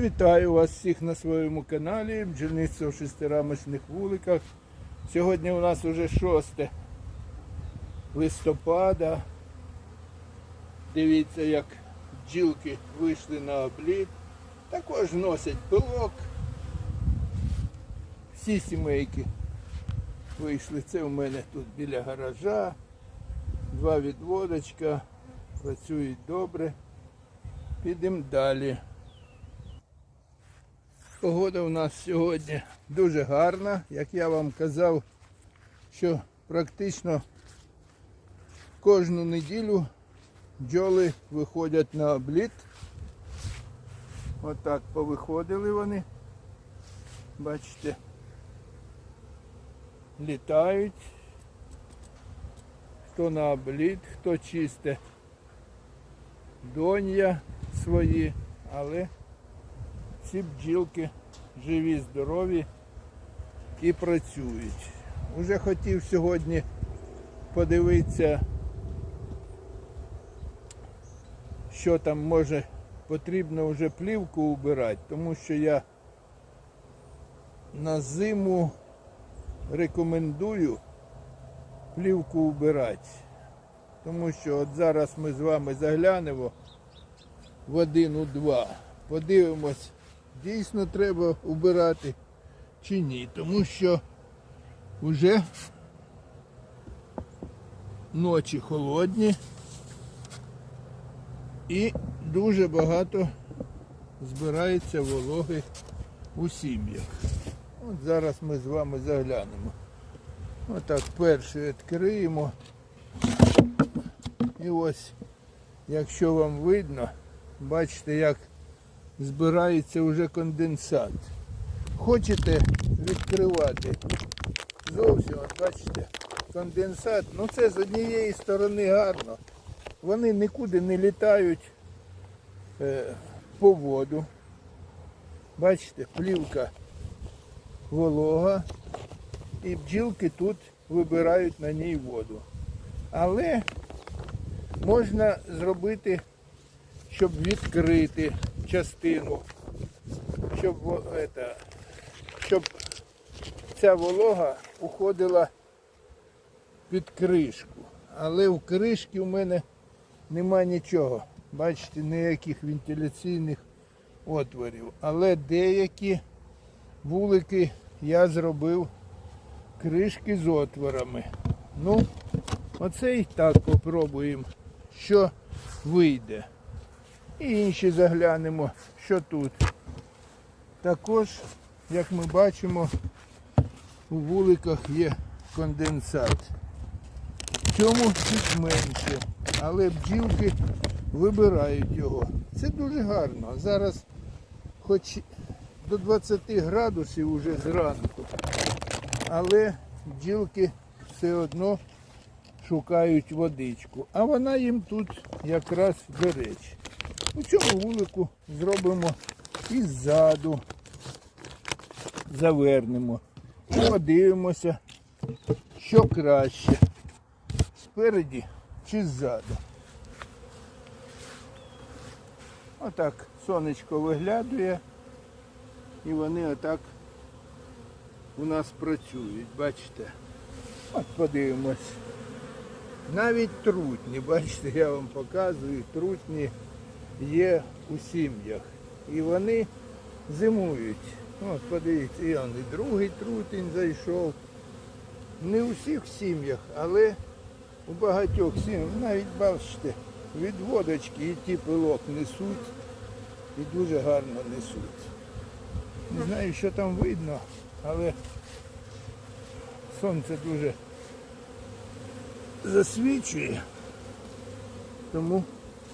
Вітаю вас всіх на своєму каналі Бджільництво в шестирамочних вуликах. Сьогодні у нас уже 6 листопада. Дивіться, як бджілки вийшли на обліт. Також носять пилок. Всі сімейки вийшли. Це у мене тут біля гаража. Два відводочка. Працюють добре. Підемо далі. Погода у нас сьогодні дуже гарна. Як я вам казав, що практично кожну неділю бджоли виходять на обліт. Отак повиходили вони. Бачите, літають. Хто на обліт, хто чисте донья свої, але всі бджілки живі, здорові і працюють. Уже хотів сьогодні подивитися, що там може потрібно вже плівку убирати, тому що я на зиму рекомендую плівку убирати. Тому що от зараз ми з вами заглянемо в один у два. Подивимось, дійсно треба убирати чи ні. Тому що вже ночі холодні і дуже багато збирається вологи у сім'ях. От зараз ми з вами заглянемо. Отак перше відкриємо. І ось, якщо вам видно, бачите, як збирається вже конденсат. Хочете відкривати зовсім, от бачите, конденсат, ну це з однієї сторони гарно. Вони нікуди не літають е, по воду. Бачите, плівка волога і бджілки тут вибирають на ній воду. Але можна зробити, щоб відкрити частину, щоб, это, щоб ця волога уходила під кришку. Але в кришці у мене нема нічого. Бачите, ніяких вентиляційних отворів. Але деякі вулики я зробив кришки з отворами. Ну, оце і так попробуємо, що вийде. І інші заглянемо, що тут. Також, як ми бачимо, у вуликах є конденсат. В цьому чуть менше, але бджілки вибирають його. Це дуже гарно. Зараз хоч до 20 градусів уже зранку, але бджілки все одно шукають водичку. А вона їм тут якраз до речі. У цьому вулику зробимо і ззаду, завернемо. І подивимося, що краще. Спереді чи ззаду. Отак сонечко виглядує. І вони отак у нас працюють, бачите. От подивимось. Навіть трутні, бачите, я вам показую, трутні є у сім'ях. І вони зимують. От подивіться, і і другий трутень зайшов. Не у всіх сім'ях, але у багатьох сім'ях. Навіть бачите, відводочки і ті пилок несуть і дуже гарно несуть. Не знаю, що там видно, але сонце дуже засвічує, тому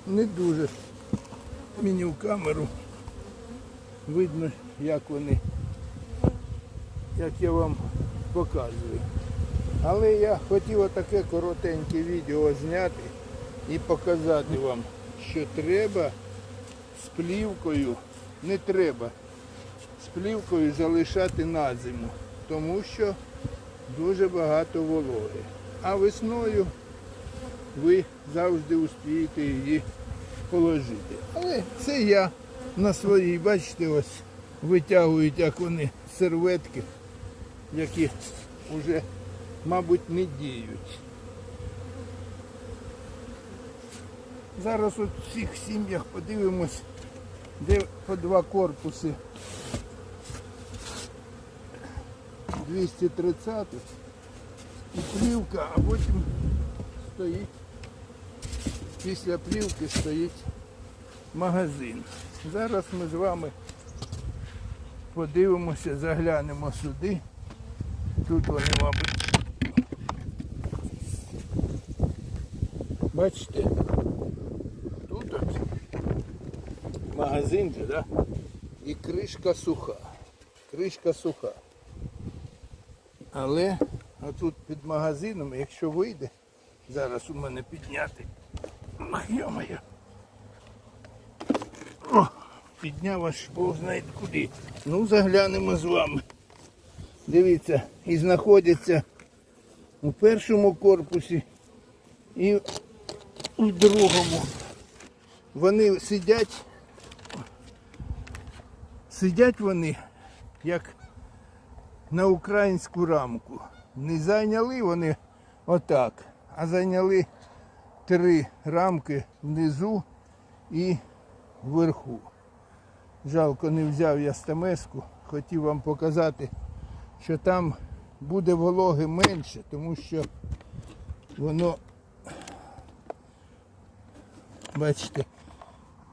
не дуже мені в камеру видно, як вони, як я вам показую. Але я хотів отаке коротеньке відео зняти і показати вам, що треба з плівкою, не треба з плівкою залишати на зиму, тому що дуже багато вологи. А весною ви завжди успієте її положити. Але це я на своїй, бачите, ось витягують, як вони серветки, які вже, мабуть, не діють. Зараз от в всіх сім'ях подивимось, де по два корпуси 230 і плівка, а потім стоїть, після плівки стоїть магазин. Зараз ми з вами подивимося, заглянемо сюди. Тут вони, мабуть. Бачите? Тут от магазин, да? І кришка суха. Кришка суха. Але отут під магазином, якщо вийде, зараз у мене підняти. Йо-моє. О, підняв аж Бог знає куди. Ну, заглянемо з вами. Дивіться, і знаходяться у першому корпусі і у другому. Вони сидять, сидять вони як на українську рамку. Не зайняли вони отак, а зайняли три рамки внизу і вверху. Жалко, не взяв я стамеску. Хотів вам показати, що там буде вологи менше, тому що воно, бачите,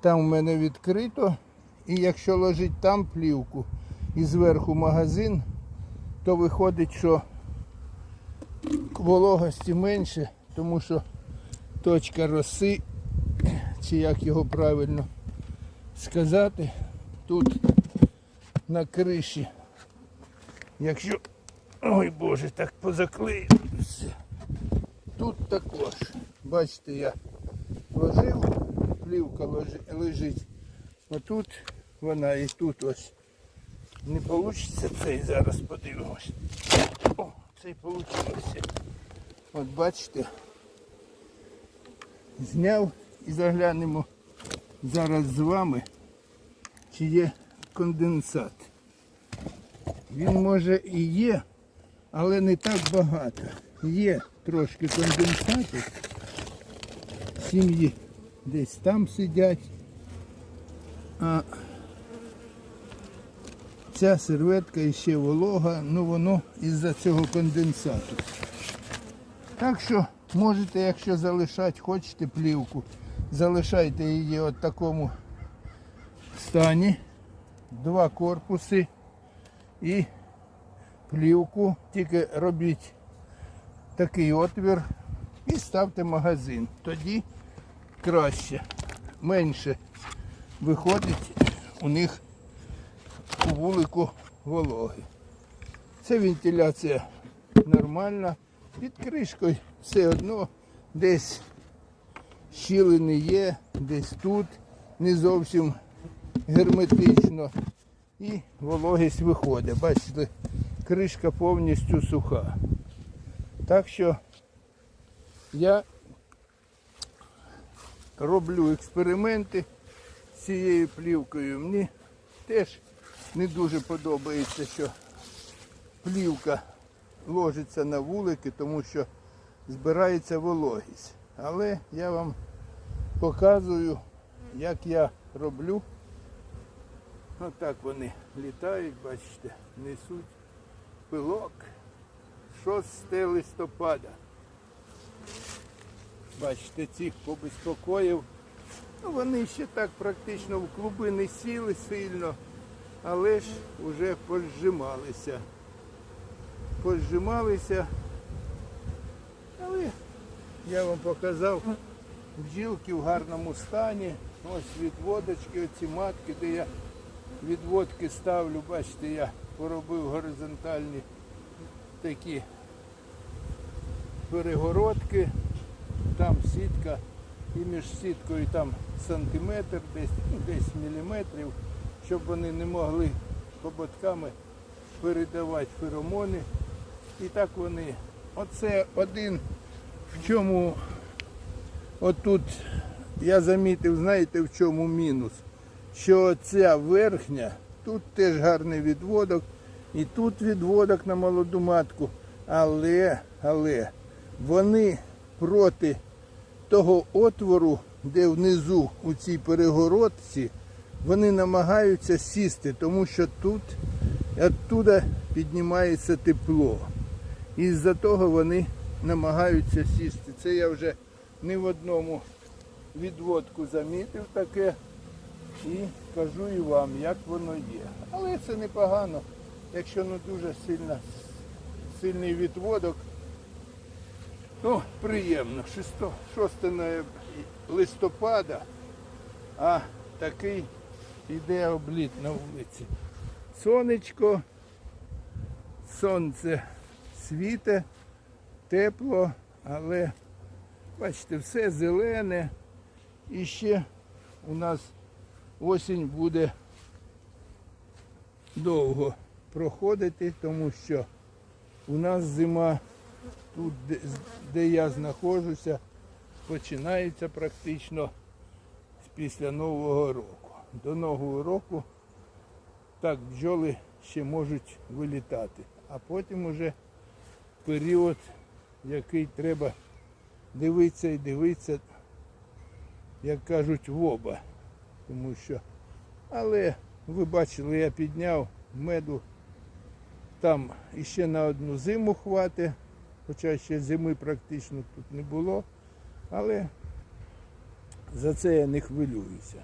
там у мене відкрито. І якщо ложить там плівку і зверху магазин, то виходить, що вологості менше, тому що точка роси, чи як його правильно сказати, тут на криші. Якщо, ой Боже, так позаклеюся. Тут також, бачите, я ложив, плівка лежить. Отут вона і тут ось. Не вийде цей зараз подивимось. О, цей вийшло. От бачите. Зняв і заглянемо зараз з вами, чи є конденсат. Він може і є, але не так багато. Є трошки конденсату. Сім'ї десь там сидять. А ця серветка іще волога, ну воно із-за цього конденсату. Так що можете, якщо залишати, хочете плівку, залишайте її от такому стані. Два корпуси і плівку. Тільки робіть такий отвір і ставте магазин. Тоді краще, менше виходить у них у вулику вологи. Це вентиляція нормальна. Під кришкою все одно десь щілини є, десь тут не зовсім герметично. І вологість виходить. Бачите, кришка повністю суха. Так що я роблю експерименти з цією плівкою. Мені теж не дуже подобається, що плівка ложиться на вулики, тому що збирається вологість. Але я вам показую, як я роблю. Отак вони літають, бачите, несуть пилок 6 листопада. Бачите, цих побезпокоїв. Ну, вони ще так практично в клуби не сіли сильно, але ж вже позжималися. Позжималися. Я вам показав бджілки в гарному стані. Ось відводочки, оці матки, де я відводки ставлю, бачите, я поробив горизонтальні такі перегородки. Там сітка і між сіткою там сантиметр, десь, ну, десь міліметрів, щоб вони не могли хоботками передавати феромони. І так вони. Оце один, в чому отут я замітив, знаєте, в чому мінус. що ця верхня, тут теж гарний відводок, і тут відводок на молоду матку. Але, але вони проти того отвору, де внизу у цій перегородці, вони намагаються сісти, тому що тут оттуда піднімається тепло. І з-за того вони намагаються сісти. Це я вже не в одному відводку замітив таке і кажу і вам, як воно є. Але це непогано, якщо не дуже сильно, сильний відводок. Ну, приємно. 6, 6 листопада, а такий іде обліт на вулиці. Сонечко, сонце світе, тепло, але бачите, все зелене. І ще у нас осінь буде довго проходити, тому що у нас зима тут, де, де я знаходжуся, починається практично після Нового року. До Нового року так бджоли ще можуть вилітати, а потім уже період, який треба дивитися і дивитися, як кажуть, в оба. Тому що, але ви бачили, я підняв меду там іще на одну зиму хватить, хоча ще зими практично тут не було. Але за це я не хвилююся.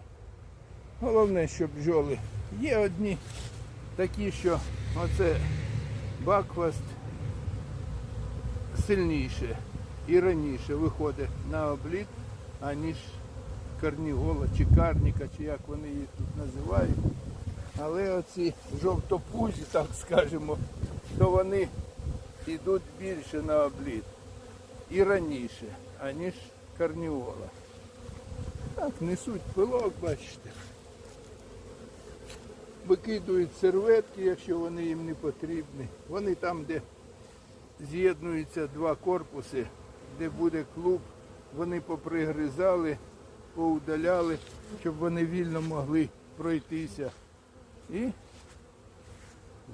Головне, що бджоли є одні такі, що оце бакфаст сильніше і раніше виходить на обліт, аніж карнігола чи карніка, чи як вони їх тут називають. Але оці жовтопузі, так скажемо, то вони йдуть більше на обліт і раніше, аніж карніола. Так, несуть пилок, бачите. Викидують серветки, якщо вони їм не потрібні. Вони там, де з'єднуються два корпуси, де буде клуб, вони попригризали, поудаляли, щоб вони вільно могли пройтися. І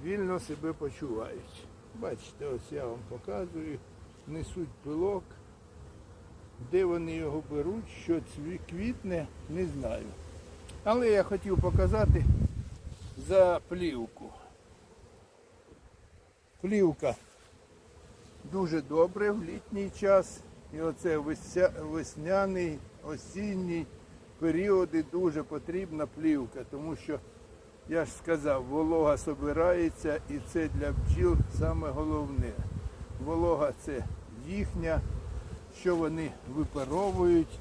вільно себе почувають. Бачите, ось я вам показую, несуть пилок. Де вони його беруть, що цві- квітне, не знаю. Але я хотів показати за плівку. Плівка дуже добре в літній час. І оце весняний, осінній періоди дуже потрібна плівка, тому що я ж сказав, волога собирається і це для бджіл саме головне. Волога це їхня, що вони випаровують,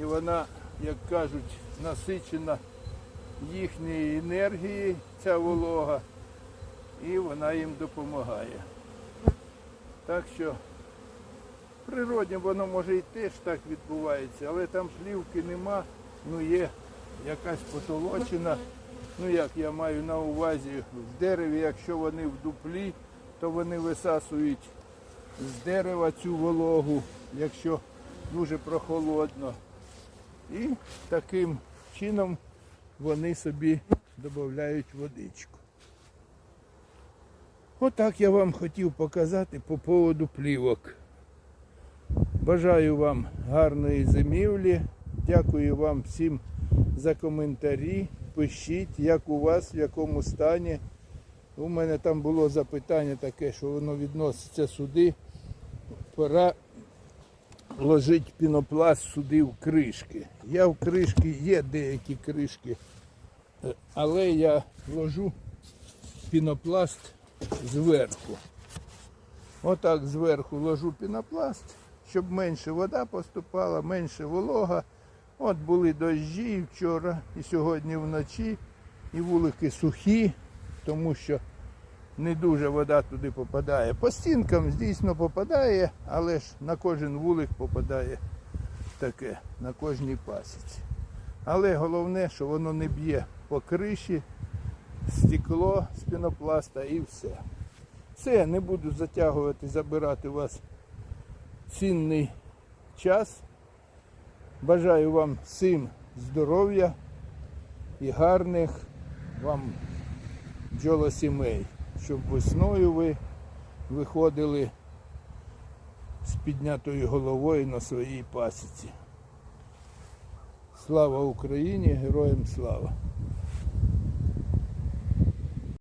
і вона, як кажуть, насичена їхньої енергії, ця волога, і вона їм допомагає. Так що в природі воно може і теж так відбувається, але там плівки нема, ну є якась потолочина. Ну як я маю на увазі в дереві, якщо вони в дуплі, то вони висасують з дерева цю вологу, якщо дуже прохолодно. І таким чином вони собі додають водичку. Отак я вам хотів показати по поводу плівок. Бажаю вам гарної зимівлі. Дякую вам всім за коментарі. Пишіть, як у вас, в якому стані. У мене там було запитання таке, що воно відноситься сюди. Пора ложити пінопласт сюди в кришки. Я в кришки, є деякі кришки, але я ложу пінопласт зверху. Отак зверху ложу пінопласт, щоб менше вода поступала, менше волога. От були дощі і вчора, і сьогодні вночі, і вулики сухі, тому що не дуже вода туди попадає. По стінкам дійсно попадає, але ж на кожен вулик попадає таке, на кожній пасіці. Але головне, що воно не б'є по криші, стекло з пінопласта і все. Все, не буду затягувати, забирати у вас цінний час. Бажаю вам всім здоров'я, і гарних вам бджолосімей, щоб весною ви виходили з піднятою головою на своїй пасіці. Слава Україні, героям слава!